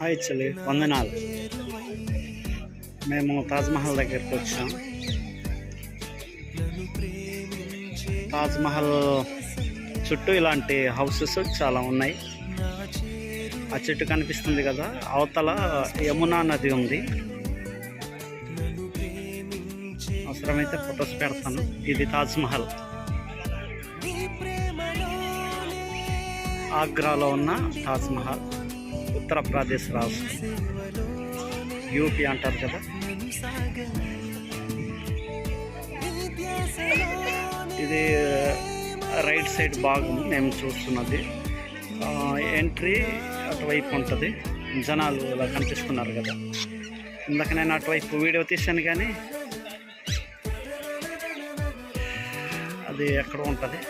Hi చెల్లి వందనాలు. మేము తాజ్మహల్ దగ్గరికి వచ్చాం. తాజ్మహల్ చుట్టూ ఇలాంటి హౌసెస్ చాలా ఉన్నాయి. ఆ చెట్టు కనిపిస్తుంది కదా అవతల యమునా నది ఉంది. అవసరమైతే ఫొటోస్ పెడతాను. ఇది తాజ్మహల్ ఆగ్రాలో ఉన్న తాజ్మహల్ ఉత్తరప్రదేశ్ రాష్ట్రం. యూపీ అంటారు కదా. ఇది రైట్ సైడ్ భాగం మేము చూస్తున్నది. ఎంట్రీ అటువైపు ఉంటుంది. జనాలు ఇలా కనిపిస్తున్నారు కదా. ఇందాక నేను అటువైపు వీడియో తీశాను కానీ అది ఎక్కడ ఉంటుంది.